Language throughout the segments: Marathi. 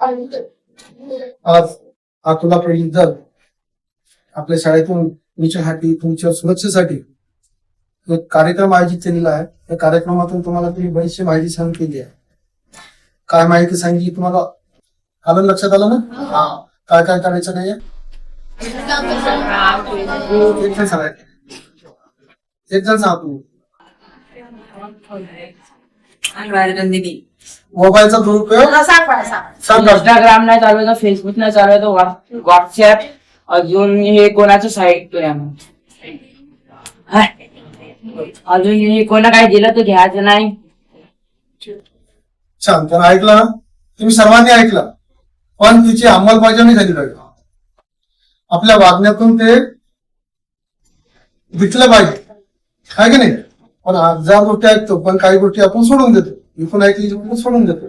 आणि श्री आज अकोला पहिली दल आपल्या शाळेतून तुमच्यासाठी तुमच्या सुरक्षेसाठी एक कार्यक्रम आयोजित केलेला आहे. त्या कार्यक्रमातून तुम्हाला तुम्ही बरीचशी माहिती सांगितलेली आहे. काय माहिती सांगितली तुम्हाला? आलं लक्षात आलं ना? काय काय करायचं नाही एक जण सांगायचं एक जण सांग मोबाईलचा दुरुपयोग. इंस्टाग्राम नाही चालवायचं फेसबुक नाही चालवायचं व्हॉट्सअप अजून हे कोणाचं साईट अजून हे कोणा काय दिलं तर घ्यायचं नाही. छान. तर ऐकलं ना? तुम्ही सर्वांनी ऐकलं. पण तिची अंमलबजावणी झाली पाहिजे. आपल्या वागण्यातून ते दिसलं पाहिजे. काय की नाही? पण हजार गोष्टी ऐकतो पण काही गोष्टी आपण सोडून देतो. इथून ऐकली गोष्टी सोडून देतो.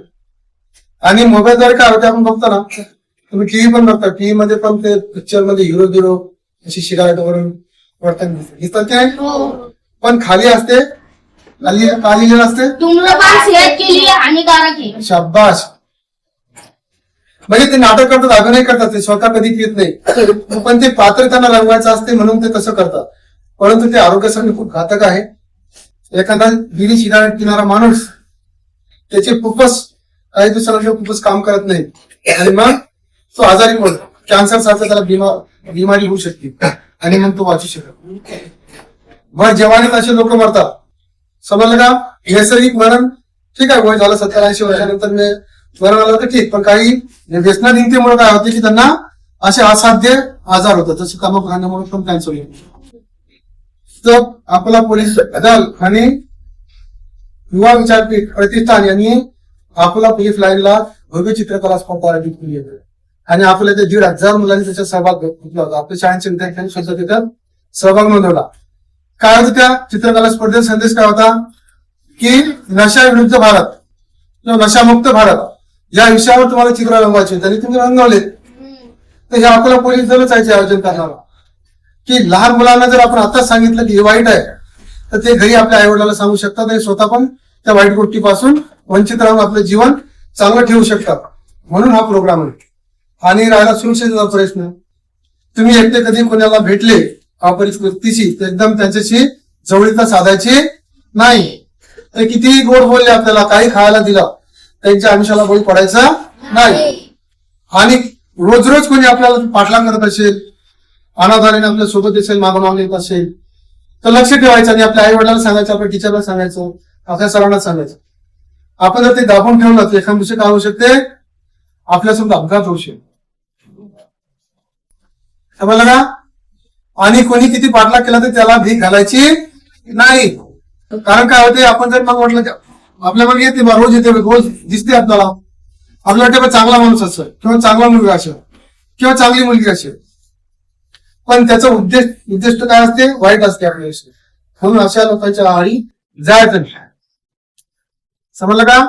आणि मोबाईलद्वारे काय होते आपण बघतो ना तुम्ही टीव्ही पण बघता. टीव्ही मध्ये पण ते पिक्चरमध्ये हिरो हिरो अशी शिगारेट वरून नाही पण खाली असते. खाली लिहिलेलं असते. है शाबाश म्हणजे ते नाटक करतात अभिनय करतात. ते स्वतः कधी पित नाही. पण ते पात्र त्यांना रंगवायचं असते म्हणून ते तसं करतात. परंतु ते आरोग्यासाठी खूप घातक आहे. एखादा सिगारेट पिणारा माणूस त्याचे फुफ्फस काही दिवसानंतर फुफ्फस काम करत नाही. आणि मग तो आजारी पडतो. कॅन्सर सारखं त्याला बिमा बिमारी होऊ शकते. आणि मग तो वाचू शकत मग जेव्हा असे लोक मरतात. समजलं का? नैसर्गिक मरण ठीक आहे वय झालं सत्तर ऐंशी वर्षानंतर मरण आलं तर ठीक पण काही व्यसनाधीनतेमुळे काय होते की त्यांना असे असाध्य आजार होतात. जसे तंबाखू खाण्यामुळे पण कॅन्सर येतो तर आपला पोलीस दल आणि युवा विचारपीठ प्रतिष्ठान यांनी अकोला पोलीस लाईनला भव्य चित्रकला स्पर्धा आयोजित केली आहे. आणि आपल्या ते दीड हजार मुलांनी त्याच्यात सहभाग घेतला होता. आपल्या शाळेच्या विद्यार्थ्यांनी सुद्धा त्याच्यात सहभाग नोंदवला. काय होतं त्या चित्रकला स्पर्धेचा संदेश काय होता? की नशा विरुद्ध भारत किंवा नशामुक्त भारत या विषयावर तुम्हाला चित्र रंगवायचे त्यांनी तुम्ही रंगवले तर हे अकोला पोलीस दलच आहे आयोजन करणार की लहान मुलांना जर आपण आताच सांगितलं की हे वाईट आहे तर ते घरी आपल्या आई वडिलांना सांगू शकतात आणि स्वतः पण त्या वाईट गोष्टीपासून वंचित राहून आपलं जीवन चांगलं ठेवू शकतात. म्हणून हा प्रोग्राम आहे. आणि राहिला सुरक्षेचा प्रश्न तुम्ही एकटे कधी कोणाला भेटले अपरिचित व्यक्तीशी तर एकदम त्यांच्याशी जवळीता साधायची नाही. तर कितीही गोड बोलले आपल्याला काही खायला दिलं त्यांच्या आयुष्याला बळी पडायचा नाही. आणि रोज रोज कोणी आपल्याला पाठलाग करत असेल अनाधाराने आपल्यासोबत असेल मागून येत असेल. तर लक्ष ठेवायचं आणि आपल्या आई वडिलांना सांगायचं आपल्या टीचरला सांगायचं आपल्या सरांना सांगायचं. आपण जर ते दाबून ठेवलं तर एखाद दिवशी काय होऊ शकते? आपल्यासमोर अपघात होऊ शकतो. समजलं का आणि कोणी किती पाठलाग केला तर त्याला भीक घालायची नाही. कारण काय होते आपण जर मग म्हटलं आपल्या मग येते बा रोज येते रोज दिसते आपल्याला. आपल्याला वाटते चांगला माणूस असं किंवा चांगला मुलगा असेल किंवा चांगली मुलगी असेल. पण त्याचा उद्देश उद्दिष्ट काय असते? वाईट असते आपल्या म्हणून अशा लोकांच्या आळी जायचं नाही समजलं का?